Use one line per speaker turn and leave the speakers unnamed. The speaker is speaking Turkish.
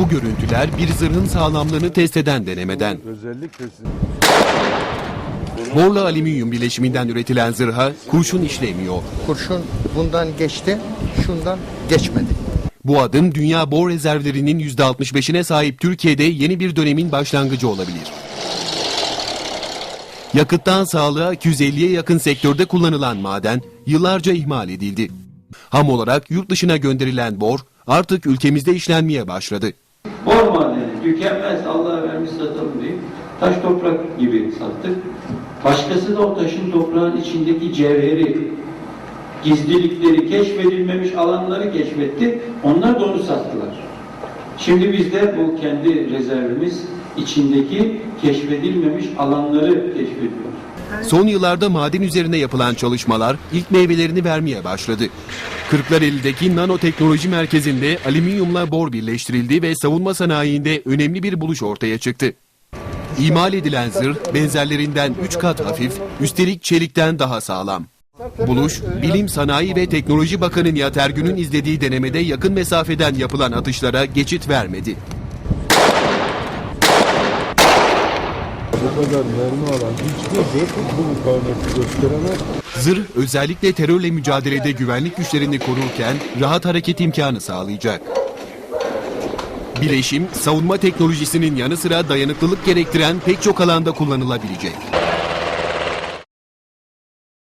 Bu görüntüler bir zırhın sağlamlığını test eden denemeden.
Özellikle
Borla alüminyum bileşiminden üretilen zırha kurşun işlemiyor.
Kurşun bundan geçti, şundan geçmedi.
Bu adım dünya bor rezervlerinin %65'ine sahip Türkiye'de yeni bir dönemin başlangıcı olabilir. Yakıttan sağlığa 250'ye yakın sektörde kullanılan maden yıllarca ihmal edildi. Ham olarak yurt dışına gönderilen bor artık ülkemizde işlenmeye başladı.
Bor madeni tükenmez Allah'a vermiş satalım deyip taş toprak gibi sattık. Başkası da o taşın toprağın içindeki cevheri, gizlilikleri, keşfedilmemiş alanları keşfetti. Onlar da onu sattılar. Şimdi biz de bu kendi rezervimiz içindeki keşfedilmemiş alanları keşfediyoruz.
Son yıllarda maden üzerine yapılan çalışmalar ilk meyvelerini vermeye başladı. Kırklareli'deki nanoteknoloji merkezinde alüminyumla bor birleştirildi ve savunma sanayinde önemli bir buluş ortaya çıktı. İmal edilen zırh benzerlerinden 3 kat hafif, üstelik çelikten daha sağlam. Buluş, Bilim, Sanayi ve Teknoloji Bakanı Nihat Ergün'ün izlediği denemede yakın mesafeden yapılan atışlara geçit vermedi.
Bu kadar mermi alan hiçbir zırh bu mukavemeti gösteremez.
Zırh özellikle terörle mücadelede güvenlik güçlerini korurken rahat hareket imkanı sağlayacak. Bileşim, savunma teknolojisinin yanı sıra dayanıklılık gerektiren pek çok alanda kullanılabilecek.